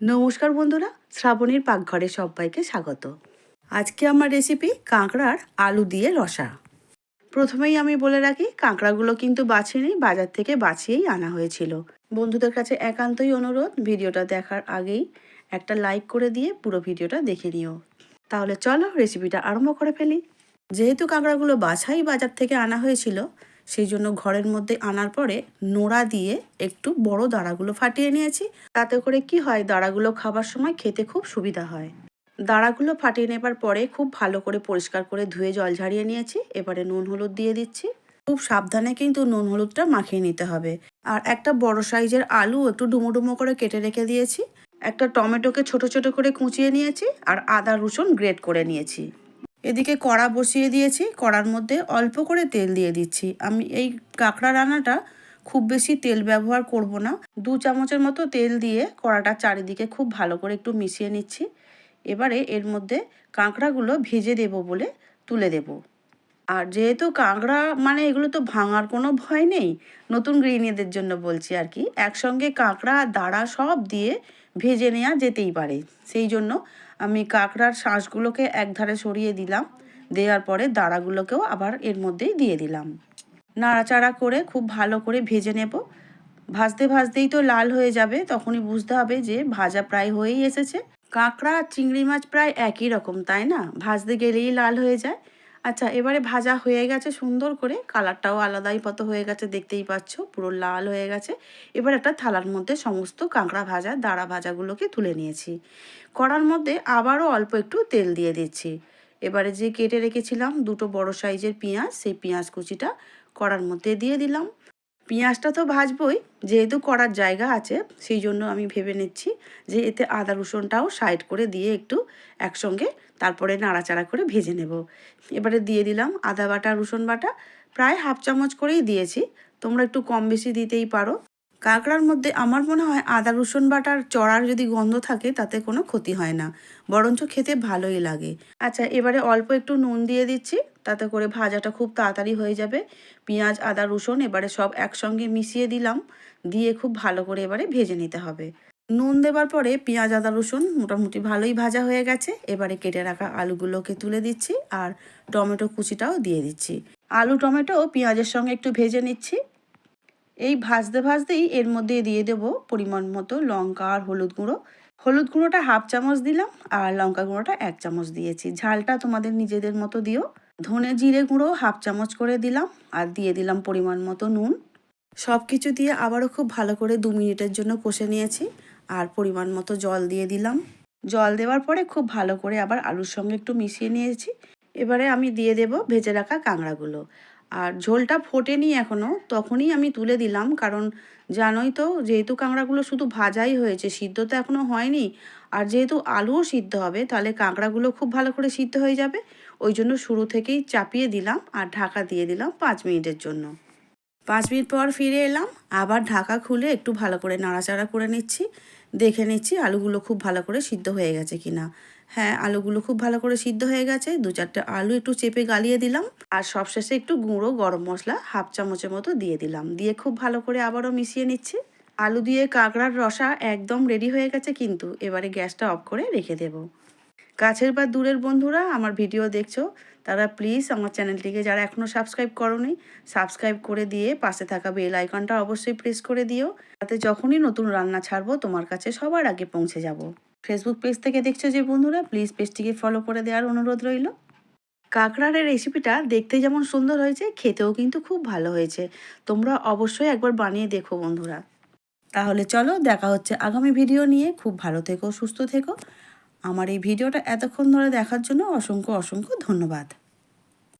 নমস্কার বন্ধুরা, শ্রাবণীর পাকঘরে সবাইকে স্বাগত। আজকে আমার রেসিপি কাঁকড়ার আলু দিয়ে রসা। প্রথমেই আমি বলে রাখি, কাঁকড়াগুলো কিন্তু বাছিনি বাজার থেকে বাছিয়েই আনা হয়েছিল। বন্ধুদের কাছে একান্তই অনুরোধ, ভিডিওটা দেখার আগেই একটা লাইক করে দিয়ে পুরো ভিডিওটা দেখে নিও। তাহলে চলো রেসিপিটা আরম্ভ করে ফেলি। যেহেতু কাঁকড়াগুলো বাছাই বাজার থেকে আনা হয়েছিল সেই জন্য ঘরের মধ্যে আনার পরে নোড়া দিয়ে একটু বড় দাঁড়াগুলো ফাটিয়ে নিয়েছি। তাতে করে কি হয়, দাঁড়াগুলো খাবার সময় খেতে খুব সুবিধা হয়। দাঁড়াগুলো ফাটিয়ে নেবার পরে খুব ভালো করে পরিষ্কার করে ধুয়ে জল ঝারিয়ে নিয়েছি। এবারে নুন হলুদ দিয়ে দিচ্ছি। খুব সাবধানে কিন্তু নুন হলুদটা মাখিয়ে নিতে হবে। আর একটা বড় সাইজের আলু একটু ডুমো ডুমো করে কেটে রেখে দিয়েছি। একটা টমেটোকে ছোট ছোট করে কুচিয়ে নিয়েছি। আর আদা রসুন গ্রেট করে নিয়েছি। এদিকে কড়া বসিয়ে দিয়েছি, কড়ার মধ্যে অল্প করে তেল দিয়ে দিচ্ছি। আমি এই কাঁকড়া রান্নাটা খুব বেশি তেল ব্যবহার করব না। দু চামচের মতো তেল দিয়ে কড়াটা চারিদিকে খুব ভালো করে একটু মিশিয়ে নিচ্ছি। এবারে এর মধ্যে কাঁকড়াগুলো ভেজে দেব বলে তুলে দেব। আর যেহেতু কাঁকড়া মানে এগুলো তো ভাঙার কোনো ভয় নেই, নতুন গৃহিণীদের জন্য বলছি আর কি, একসঙ্গে কাঁকড়া, দাঁড়া সব দিয়ে ভেজে নেওয়া যেতেই পারে। সেই জন্য আমি কাঁকড়ার শাঁসগুলোকে একধারে সরিয়ে দিলাম, দেওয়ার পরে দাঁড়াগুলোকেও আবার এর মধ্যেই দিয়ে দিলাম। নাড়াচাড়া করে খুব ভালো করে ভেজে নেব। ভাজতে ভাজতেই তো লাল হয়ে যাবে, তখনই বুঝতে হবে যে ভাজা প্রায় হয়েই এসেছে। কাঁকড়া চিংড়ি মাছ প্রায় একই রকম, তাই না? ভাজতে গেলেই লাল হয়ে যায়। আচ্ছা এবারে ভাজা হয়ে গেছে সুন্দর করে। কালারটাও আলাদাই মতো হয়ে গেছে, দেখতেই পাচ্ছ। পুরো লাল হয়ে গেছে। এবার একটা থালার মধ্যে সমস্ত কাঁকড়া ভাজা, দাঁড়া ভাজাগুলোকে তুলে নিয়েছি। কড়ার মধ্যে আবারও অল্প একটু তেল দিয়ে দিচ্ছি। এবারে যে কেটে রেখেছিলাম দুটো বড় সাইজের পেঁয়াজ, সেই পেঁয়াজ কুচিটা কড়ার মধ্যে দিয়ে দিলাম। পেঁয়াজটা তো ভাজবই, যেহেতু করার জায়গা আছে, সেই জন্য আমি ভেবে নিচ্ছি যে এতে আদা রসুনটাও সাইড করে দিয়ে একটু একসঙ্গে তারপরে নাড়াচাড়া করে ভেজে নেব। এবারে দিয়ে দিলাম আদা বাটা, রসুন বাটা। প্রায় হাফ চামচ করেই দিয়েছি। তোমরা একটু কম বেশি দিতেই পারো। কাঁকড়ার মধ্যে আমার মনে হয় আদা, রসুন বাটার চড়ার যদি গন্ধ থাকে, তাতে কোনো ক্ষতি হয় না। বরঞ্চ খেতে ভালোই লাগে। আচ্ছা এবারে অল্প একটু নুন দিয়ে দিচ্ছি। তাতে করে ভাজাটা খুব তাড়াতাড়ি হয়ে যাবে। পেঁয়াজ, আদা, রসুন এবারে সব একসঙ্গে মিশিয়ে দিলাম। দিয়ে খুব ভালো করে এবারে ভেজে নিতে হবে। নুন দেবার পরে পেঁয়াজ, আদা, রসুন মোটামুটি ভালোই ভাজা হয়ে গেছে। এবারে কেটে রাখা আলুগুলোকে তুলে দিচ্ছি আর টমেটো কুচিটাও দিয়ে দিচ্ছি। আলু, টমেটো, পেঁয়াজের সঙ্গে একটু ভেজে নিচ্ছি। এই ভাজতে ভাজতেই এর মধ্যে দিয়ে দেব পরিমাণ মতো লঙ্কা আর হলুদ গুঁড়ো। হলুদ গুঁড়োটা হাফ চামচ দিলাম আর লঙ্কা গুঁড়োটা এক চামচ দিয়েছি। ঝালটা তোমাদের নিজেদের মতো দিও। ধনে জিরে গুঁড়ো হাফ চামচ করে দিলাম আর দিয়ে দিলাম পরিমাণ মতো নুন। সব কিছু দিয়ে আবারও খুব ভালো করে দু মিনিটের জন্য কষে নিয়েছি। আর পরিমাণ মতো জল দিয়ে দিলাম। জল দেওয়ার পরে খুব ভালো করে আবার আলুর সঙ্গে একটু মিশিয়ে নিয়েছি। এবারে আমি দিয়ে দেব ভেজে রাখা কাঁকড়াগুলো। আর ঝোলটা ফোটেনি এখনও তখনই আমি তুলে দিলাম। কারণ জানোই তো, যেহেতু কাঁকড়াগুলো শুধু ভাজাই হয়েছে, সিদ্ধ তো এখনও হয়নি। আর যেহেতু আলুও সিদ্ধ হবে, তাহলে কাঁকড়াগুলো খুব ভালো করে সিদ্ধ হয়ে যাবে। ওই জন্য শুরু থেকেই চাপিয়ে দিলাম আর ঢাকা দিয়ে দিলাম পাঁচ মিনিটের জন্য। পাঁচ মিনিট পর ফিরে এলাম। আবার ঢাকা খুলে একটু ভালো করে নাড়াচাড়া করে নিচ্ছি। দেখে নিচ্ছি আলুগুলো খুব ভালো করে সিদ্ধ হয়ে গেছে কিনা। হ্যাঁ আলুগুলো খুব ভালো করে সিদ্ধ হয়ে গেছে। দু চারটে আলু একটু চেপে গালিয়ে দিলাম। আর সবশেষে একটু গুঁড়ো গরম মশলা হাফ চামচের মতো দিয়ে দিলাম। দিয়ে খুব ভালো করে আবারও মিশিয়ে নিচ্ছি। আলু দিয়ে কাঁকড়ার রসা একদম রেডি হয়ে গেছে কিন্তু। এবারে গ্যাসটা অফ করে রেখে দেব। কাছের বা দূরের বন্ধুরা আমার ভিডিও দেখছ, তারা প্লিজ আমার চ্যানেলটিকে যারা এখনও সাবস্ক্রাইব করনি সাবস্ক্রাইব করে দিয়ে পাশে থাকা বেল আইকনটা অবশ্যই প্রেস করে দিও, তাতে যখনই নতুন রান্না ছাড়বো তোমার কাছে সবার আগে পৌঁছে যাব। ফেসবুক পেজ থেকে দেখছ যে বন্ধুরা প্লিজ পেজটিকে ফলো করে দেওয়ার অনুরোধ রইল। কাঁকড়ার রেসিপিটা দেখতে যেমন সুন্দর হয়েছে, খেতেও কিন্তু খুব ভালো হয়েছে। তোমরা অবশ্যই একবার বানিয়ে দেখো বন্ধুরা। তাহলে চলো দেখা হচ্ছে আগামী ভিডিও নিয়ে। খুব ভালো থেকো, সুস্থ থেকো। আমার এই ভিডিওটা এতক্ষণ ধরে দেখার জন্য অসংখ্য অসংখ্য ধন্যবাদ।